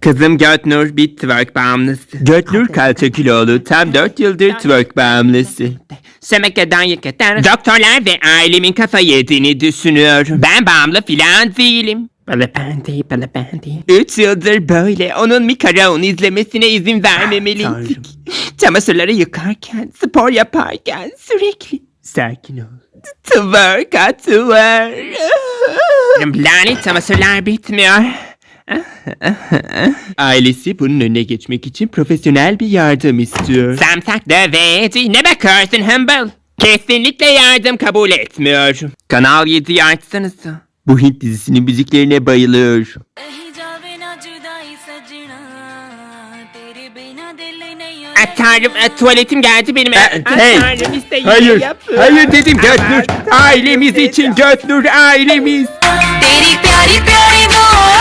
Kızım Götnur bir twerk bağımlısı. Götnur kalça kilolu tam 4 yıldır twerk bağımlısı. Semekeden yıkatan doktorlar ve ailemin kafa yediğini düşünüyor. Ben bağımlı filan değilim. Bala ben değil, bala ben değil. Üç yıldır böyle. Onun Mikaraon izlemesine izin vermemeliydik. Çamaşırları yıkarken, spor yaparken sürekli. Sakin ol. Twerk at twerk. Lanet çamaşırlar bitmiyor. Ailesi bunun önüne geçmek için profesyonel bir yardım istiyor. Samsak döveci ne bakıyorsun Humble? Kesinlikle yardım kabul etmiyorum. Kanal 7'yi açsanıza. Bu Hint dizisinin müziklerine bayılıyor. कहीं जावे ना जुदाई सजना तेरे बिना दिल नहीं Ah, Tanrım ah, tuvaletim geldi benim. Ah, hey, Tanrım işte yine Hayır, yaptım. hayır dedim Ah, Götnur. Ailemiz için Götnur ailemiz. तेरी प्यारी प्यारी दो अखियां